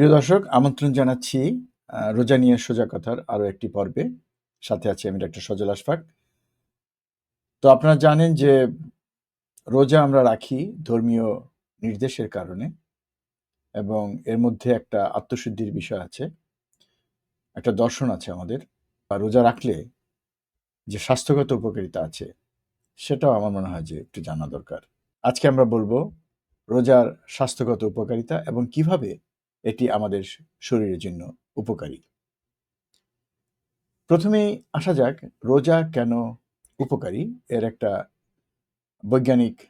প্রিয় দর্শক, আমন্ত্রণ জানাচ্ছি রোজা নিয়ে সোজা কথার আরও একটি পর্বে। সাথে আছি আমি ডক্টর সজল আশফাক। তো আপনারা জানেন যে রোজা আমরা রাখি ধর্মীয় নির্দেশের কারণে এবং এর মধ্যে একটা আত্মশুদ্ধির বিষয় আছে, একটা দর্শন আছে আমাদের, বা রোজা রাখলে যে স্বাস্থ্যগত উপকারিতা আছে, সেটাও আমার মনে হয় যে একটু জানা দরকার। আজকে আমরা বলব রোজার স্বাস্থ্যগত উপকারিতা এবং কীভাবে এটি আমাদের শরীরের জন্য উপকারী। প্রথমেই আসা যাক, রোজা কেন উপকারী? এর একটা বৈজ্ঞানিক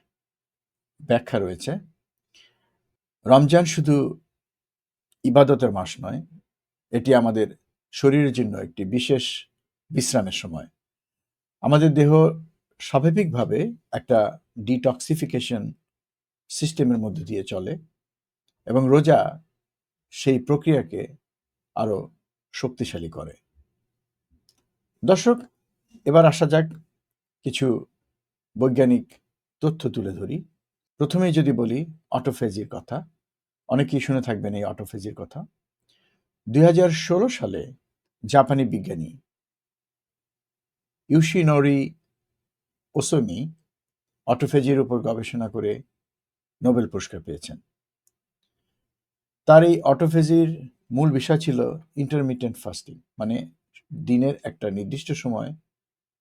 ব্যাখ্যা রয়েছে। রমজান শুধু ইবাদতের মাস নয়, এটি আমাদের শরীরের জন্য একটি বিশেষ বিশ্রামের সময়। আমাদের দেহ স্বাভাবিকভাবে একটা ডিটক্সিফিকেশন সিস্টেমের মধ্যে দিয়ে চলে এবং রোজা সেই প্রক্রিয়াকে আরও শক্তিশালী করে। দর্শক, এবার আসা যাক কিছু বৈজ্ঞানিক তথ্য তুলে ধরি। প্রথমেই যদি বলি অটোফেজির কথা, অনেকেই শুনে থাকবেন এই অটোফেজির কথা। দুই হাজার ষোলো সালে জাপানি বিজ্ঞানী ইউশিনোরি ওসমি অটোফেজির উপর গবেষণা করে নোবেল পুরস্কার পেয়েছেন। তার এই অটোফেজির মূল বিষয় ছিল ইন্টারমিটেন্ট ফাস্টিং মানে দিনের একটা নির্দিষ্ট সময়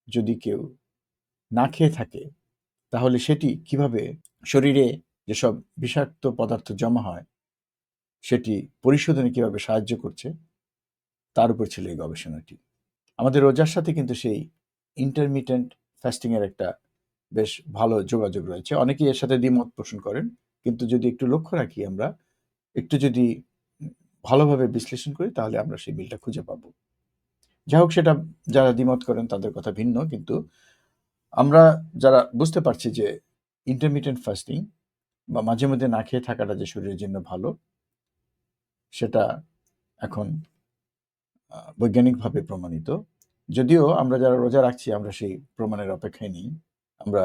যদি কেউ না খেয়ে থাকে, তাহলে সেটি কীভাবে শরীরে যেসব বিষাক্ত পদার্থ জমা হয়, সেটি পরিশোধনে কীভাবে সাহায্য করছে, তার উপর ছিল এই গবেষণাটি। আমাদের রোজার সাথে কিন্তু সেই ইন্টারমিটেন্ট ফাস্টিংয়ের একটা বেশ ভালো যোগাযোগ রয়েছে। অনেকেই এর সাথে দ্বিমত পোষণ করেন, কিন্তু যদি একটু লক্ষ্য রাখি আমরা একটু যদি ভালোভাবে বিশ্লেষণ করি, তাহলে আমরা সেই মিলটা খুঁজে পাবো। যাই হোক, সেটা যারা দ্বিমত করেন তাদের কথা ভিন্ন, কিন্তু আমরা যারা বুঝতে পারছি যে ইন্টারমিডিয়েন্ট ফাস্টিং বা মাঝে মধ্যে না খেয়ে থাকাটা যে শরীরের জন্য ভালো, সেটা এখন বৈজ্ঞানিকভাবে প্রমাণিত। যদিও আমরা যারা রোজা রাখছি, আমরা সেই প্রমাণের অপেক্ষায় নেই। আমরা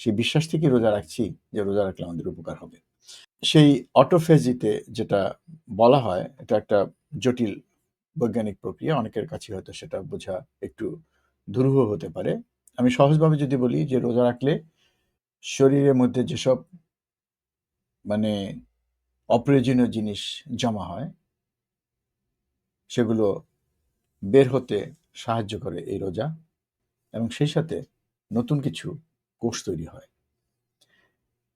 সেই বিশ্বাস থেকে রোজা রাখছি যে রোজা রাখলে আমাদের উপকার হবে। সেই অটোফেজিতে যেটা বলা হয়, এটা একটা জটিল বৈজ্ঞানিক প্রক্রিয়া, অনেকের কাছে হয়তো সেটা বোঝা একটু দুরূহ হতে পারে। আমি সহজভাবে যদি বলি যে রোজা রাখলে শরীরের মধ্যে যেসব মানে অপ্রয়োজনীয় জিনিস জমা হয়, সেগুলো বের হতে সাহায্য করে এই রোজা এবং সেই সাথে নতুন কিছু কোষ তৈরি হয়।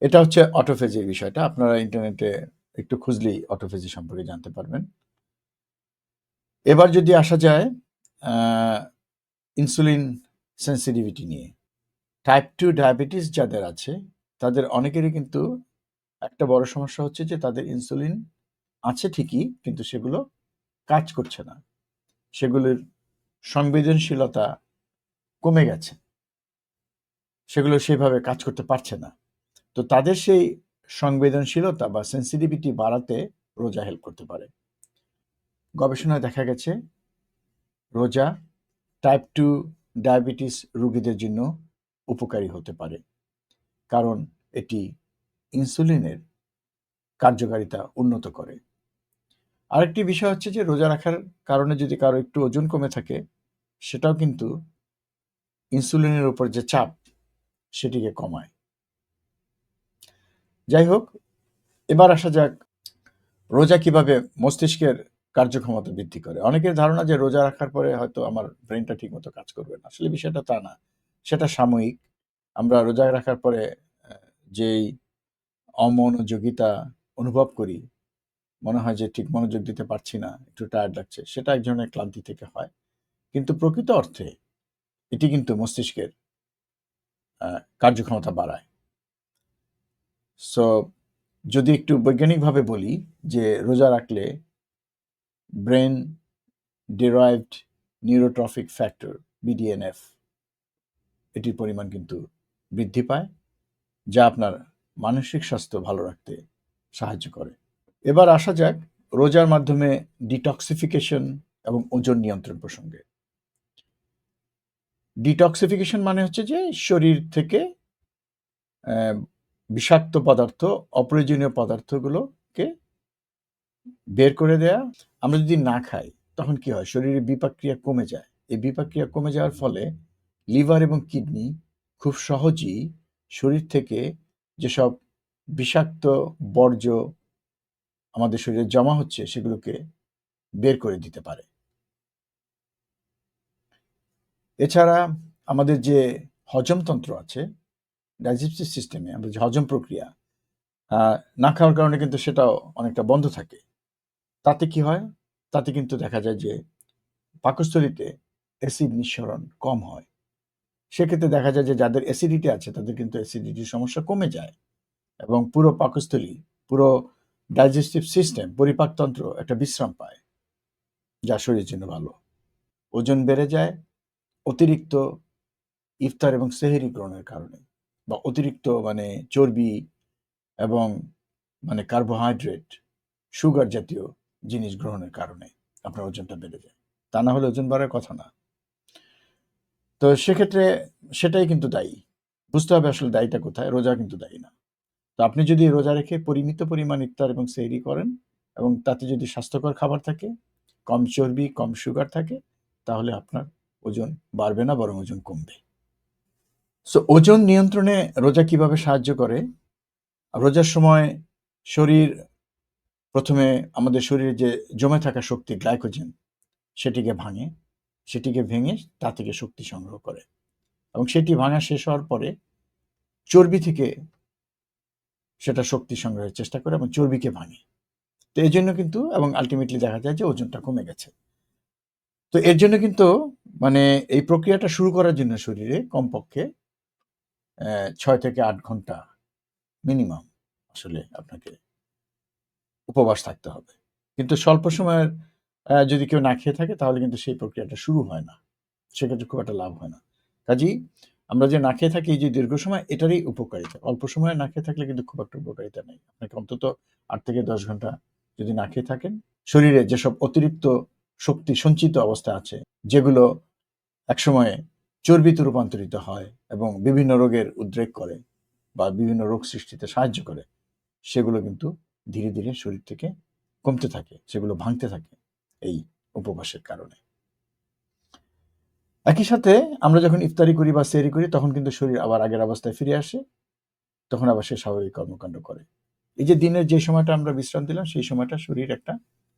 এটা হচ্ছে অটোফেজির বিষয়টা। আপনারা ইন্টারনেটে একটু খুঁজলেই অটোফেজি সম্পর্কে জানতে পারবেন। এবার যদি আসা যায় ইনসুলিন সেন্সিটিভিটি নিয়ে। টাইপ টু ডায়াবেটিস যাদের আছে, তাদের অনেকেরই কিন্তু একটা বড় সমস্যা হচ্ছে যে তাদের ইনসুলিন আছে ঠিকই, কিন্তু সেগুলো কাজ করছে না। সেগুলোর সংবেদনশীলতা কমে গেছে। সেগুলো সেভাবে কাজ করতে পারছে না। তো তাদের সেই সংবেদনশীলতা বা সেন্সিটিভিটি বাড়াতে রোজা হেল্প করতে পারে। গবেষণায় দেখা গেছে, রোজা টাইপ টু ডায়াবেটিস রোগীদের জন্য উপকারী হতে পারে। কারণ এটি ইনসুলিনের কার্যকারিতা উন্নত করে। আরেকটি বিষয় হচ্ছে যে, রোজা রাখার কারণে যদি কারও একটু ওজন কমে থাকে, সেটাও কিন্তু ইনসুলিনের উপর যে চাপ, সেটিকে কমায়। যাই হোক, এবার আসা যাক রোজা কীভাবে মস্তিষ্কের কার্যক্ষমতা বৃদ্ধি করে। অনেকের ধারণা যে রোজা রাখার পরে হয়তো আমার ব্রেনটা ঠিকমতো কাজ করবে না। আসলে বিষয়টা তা না। সেটা সাময়িক। আমরা রোজা রাখার পরে যেই অমনোযোগিতা অনুভব করি, মনে হয় যে ঠিক মনোযোগ দিতে পারছি না, একটু টায়ার্ড লাগছে, সেটা এক ধরনের ক্লান্তি থেকে হয়। কিন্তু প্রকৃত অর্থে এটি কিন্তু মস্তিষ্কের কার্যক্ষমতা বাড়ায়। সো যদি একটু বৈজ্ঞানিকভাবে বলি যে রোজা রাখলে brain derived neurotrophic factor BDNF এটির পরিমাণ কিন্তু বৃদ্ধি পায়, যা আপনার মানসিক স্বাস্থ্য ভালো রাখতে সাহায্য করে। এবার আসা যাক রোজার মাধ্যমে ডিটক্সিফিকেশন এবং ওজন নিয়ন্ত্রণ প্রসঙ্গে। ডিটক্সিফিকেশন মানে হচ্ছে যে শরীর থেকে বিষাক্ত পদার্থ, অপ্রয়োজনীয় পদার্থগুলোকে বের করে দেয়া। আমরা যদি না খাই, তখন কি হয়? শরীরে বিপাক্রিয়া কমে যায়। এই বিপাক্রিয়া কমে যাওয়ার ফলে লিভার এবং কিডনি খুব সহজেই শরীর থেকে যেসব বিষাক্ত বর্জ্য আমাদের শরীরে জমা হচ্ছে, সেগুলোকে বের করে দিতে পারে। এছাড়া আমাদের যে হজমতন্ত্র আছে ডাইজেস্টিভ সিস্টেমে আমাদের যে হজম প্রক্রিয়া না খাওয়ার কারণে কিন্তু সেটাও অনেকটা বন্ধ থাকে। তাতে কি হয়? তাতে কিন্তু দেখা যায় যে পাকস্থলিতে অ্যাসিড নিঃসরণ কম হয়। সেক্ষেত্রে দেখা যায় যে যাদের অ্যাসিডিটি আছে, তাদের কিন্তু অ্যাসিডিটির সমস্যা কমে যায় এবং পুরো পাকস্থলী, পুরো ডাইজেস্টিভ সিস্টেম পরিপাকতন্ত্র একটা বিশ্রাম পায়, যা শরীরের জন্য ভালো। ওজন বেড়ে যায়, অতিরিক্ত ইফতার এবং সেহেরি গ্রহণের কারণে। বা অতিরিক্ত মানে চর্বি এবং মানে কার্বোহাইড্রেট সুগার জাতীয় জিনিস গ্রহণের কারণে আপনার ওজনটা বেড়ে যায়। তা না হলে ওজন বাড়ার কথা না। তো সেক্ষেত্রে সেটাই কিন্তু দায়ী। বুঝতে হবে আসলে দায়ীটা কোথায়, রোজা কিন্তু দায়ী না। তো আপনি যদি রোজা রেখে পরিমিত পরিমাণ ইফতার এবং সেহরি করেন এবং তাতে যদি স্বাস্থ্যকর খাবার থাকে, কম চর্বি, কম সুগার থাকে, তাহলে আপনার ওজন বাড়বে না, বরং ওজন কমবে। সো ওজন নিয়ন্ত্রণে রোজা কীভাবে সাহায্য করে? রোজার সময় শরীর, প্রথমে আমাদের শরীরে যে জমে থাকা শক্তি গ্লাইকোজেন সেটিকে ভাঙে, সেটিকে ভেঙে তা থেকে শক্তি সংগ্রহ করে। এবং সেটি ভাঙা শেষ হওয়ার পরে চর্বি থেকে সেটা শক্তি সংগ্রহের চেষ্টা করে এবং চর্বিকে ভাঙে। তো এই জন্য কিন্তু, এবং আলটিমেটলি দেখা যায় যে ওজনটা কমে গেছে। তো এর জন্য কিন্তু মানে এই প্রক্রিয়াটা শুরু করার জন্য শরীরে কমপক্ষে ছয় থেকে আট ঘণ্টা মিনিমাম আসলে আপনাকে উপবাস থাকতে হবে। কিন্তু স্বল্প সময়ের যদি কেউ না খেয়ে থাকে তাহলে কিন্তু সেই প্রক্রিয়াটা শুরু হয় না। সেক্ষেত্রে খুব একটা লাভ হয় না। কাজেই আমরা যে না খেয়ে থাকি যে দীর্ঘ সময়, এটারই উপকারিতা। অল্প সময়ে না খেয়ে থাকলে কিন্তু খুব একটা উপকারিতা নেই। আপনাকে অন্তত আট থেকে দশ ঘণ্টা যদি না খেয়ে থাকেন, শরীরে যেসব অতিরিক্ত শক্তি সঞ্চিত অবস্থা আছে, যেগুলো একসময়ে চর্বিতে রূপান্তরিত হয় এবং বিভিন্ন রোগের উদ্রেক করে বা বিভিন্ন রোগ সৃষ্টিতে সাহায্য করে, সেগুলো কিন্তু ধীরে ধীরে শরীর থেকে কমতে থাকে, সেগুলো ভাঙতে থাকে এই উপবাসের কারণে। একই সাথে আমরা যখন ইফতারি করি বা সেরি করি, তখন কিন্তু শরীর আবার আগের অবস্থায় ফিরে আসে, তখন আবার সে স্বাভাবিক কর্মকাণ্ড করে। এই যে দিনের যে সময়টা আমরা বিশ্রাম দিলাম, সেই সময়টা শরীর একটা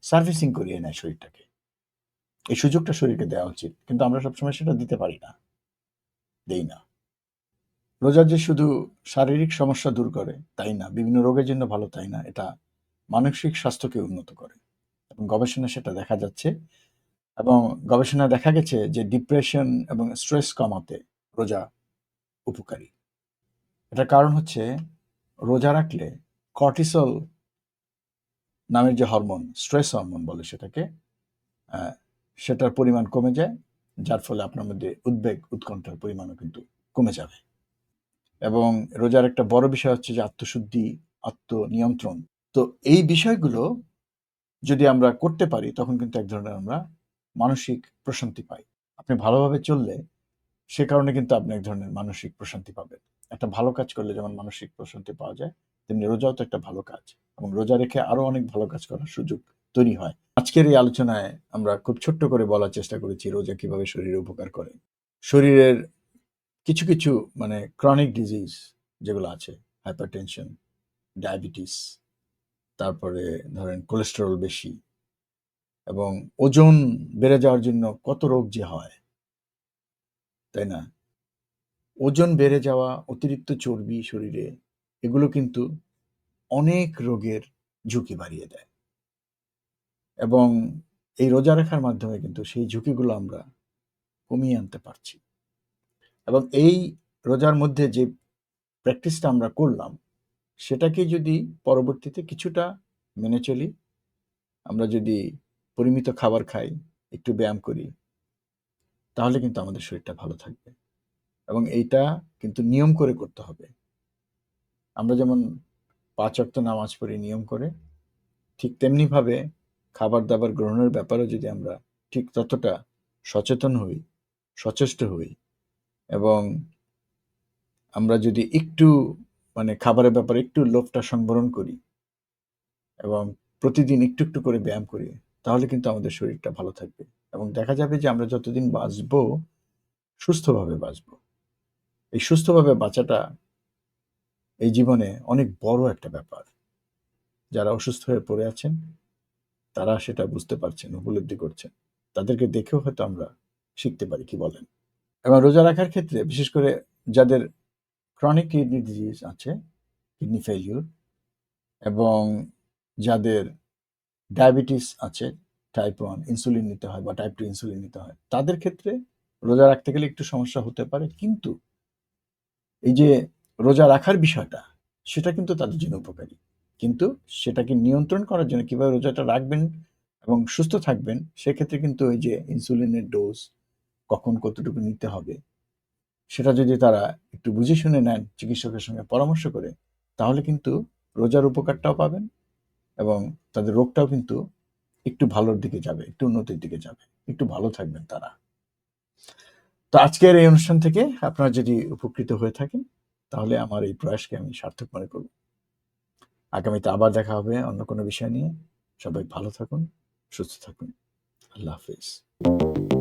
সার্ভিসিং করিয়ে নেয় শরীরটাকে। এই সুযোগটা শরীরকে দেওয়া উচিত, কিন্তু আমরা সবসময় সেটা দিতে পারি না। দেই না। রোজা যে শুধু শারীরিক সমস্যা দূর করে, তাই না? বিভিন্ন রোগের জন্য ভালো তাই না? এটা মানসিক স্বাস্থ্যকে উন্নত করে। এবং গবেষণা সেটা দেখা যাচ্ছে। এবং গবেষণা দেখা গেছে যে ডিপ্রেশন এবং স্ট্রেস কমাতে রোজা উপকারী। এটার কারণ হচ্ছে রোজা রাখলে কর্টিসল নামের যে হরমোন, স্ট্রেস হরমোন বলে সেটাকে সেটার পরিমাণ কমে যায়। যার ফলে আপনার মধ্যে উদ্বেগ, উৎকণ্ঠার পরিমাণও কিন্তু কমে যাবে। এবং রোজার একটা বড় বিষয় হচ্ছে যে আত্মশুদ্ধি, আত্মনিয়ন্ত্রণ। তো এই বিষয়গুলো যদি আমরা করতে পারি, তখন কিন্তু এক ধরনের আমরা মানসিক প্রশান্তি পাই। আপনি ভালোভাবে চললে সে কারণে কিন্তু আপনি এক ধরনের মানসিক প্রশান্তি পাবেন। একটা ভালো কাজ করলে যেমন মানসিক প্রশান্তি পাওয়া যায়, তেমনি রোজাও তো একটা ভালো কাজ। এবং রোজা রেখে আরও অনেক ভালো কাজ করার সুযোগ তৈরি হয়। আজকের এই আলোচনায় আমরা খুব ছোট্ট করে বলার চেষ্টা করেছি রোজা কীভাবে শরীরে উপকার করে। শরীরের কিছু কিছু মানে ক্রনিক ডিজিজ যেগুলো আছে হাইপারটেনশন ডায়াবেটিস তারপরে ধরেন কোলেস্টেরল বেশি এবং ওজন বেড়ে যাওয়ার জন্য কত রোগ যে হয়, তাই না? ওজন বেড়ে যাওয়া, অতিরিক্ত চর্বি শরীরে, এগুলো কিন্তু অনেক রোগের ঝুঁকি বাড়িয়ে দেয়। এবং এই রোজা রাখার মাধ্যমে কিন্তু সেই ঝুঁকিগুলো আমরা কমিয়ে আনতে পারছি। এবং এই রোজার মধ্যে যে প্র্যাকটিসটা আমরা করলাম, সেটাকে যদি পরবর্তীতে কিছুটা মেনে চলি, আমরা যদি পরিমিত খাবার খাই, একটু ব্যায়াম করি, তাহলে কিন্তু আমাদের শরীরটা ভালো থাকবে। এবং এইটা কিন্তু নিয়ম করে করতে হবে। আমরা যেমন পাঁচ অক্ত নামাজ পড়ি নিয়ম করে, ঠিক তেমনিভাবে খাবার দাবার গ্রহণের ব্যাপারে যদি আমরা ঠিক ততটা সচেতন হই, সচেষ্ট হই এবং আমরা যদি একটু মানে খাবারের ব্যাপারে একটু লোভটা সংবরণ করি এবং প্রতিদিন একটু একটু করে ব্যায়াম করি, তাহলে কিন্তু আমাদের শরীরটা ভালো থাকবে এবং দেখা যাবে যে আমরা যতদিন বাঁচবো, সুস্থভাবে বাঁচবো। এই সুস্থভাবে বাঁচাটা এই জীবনে অনেক বড় একটা ব্যাপার। যারা অসুস্থ হয়ে পড়ে আছেন তারা সেটা বুঝতে পারছেন, উপলব্ধি করছেন। তাদেরকে দেখেও হয়তো আমরা শিখতে পারি, কি বলেন? এবং রোজা রাখার ক্ষেত্রে, বিশেষ করে যাদের ক্রনিক কিডনি ডিজিজ আছে কিডনি ফেলিউর এবং যাদের ডায়াবেটিস আছে টাইপ ওয়ান ইনসুলিন নিতে হয় বা টাইপ টু ইনসুলিন নিতে হয়, তাদের ক্ষেত্রে রোজা রাখতে গেলে একটু সমস্যা হতে পারে। কিন্তু এই যে রোজা রাখার বিষয়টা, সেটা কিন্তু তাদের জন্য উপকারী। কিন্তু সেটাকে নিয়ন্ত্রণ করার জন্য কীভাবে রোজাটা রাখবেন এবং সুস্থ থাকবেন, সেক্ষেত্রে কিন্তু ওই যে ইনসুলিনের ডোজ কখন কতটুকু নিতে হবে, সেটা যদি তারা একটু বুঝে শুনে নেন, চিকিৎসকের সঙ্গে পরামর্শ করে, তাহলে কিন্তু রোজার উপকারটাও পাবেন এবং তাদের রোগটাও কিন্তু একটু ভালোর দিকে যাবে, একটু উন্নতির দিকে যাবে, একটু ভালো থাকবেন তারা। তো আজকের এই অনুষ্ঠান থেকে আপনারা যদি উপকৃত হয়ে থাকেন, তাহলে আমার এই প্রয়াসকে আমি সার্থক মনে করব। আগামীতে আবার দেখা হবে অন্য কোনো বিষয় নিয়ে। সবাই ভালো থাকুন, সুস্থ থাকুন। আল্লাহ হাফিজ।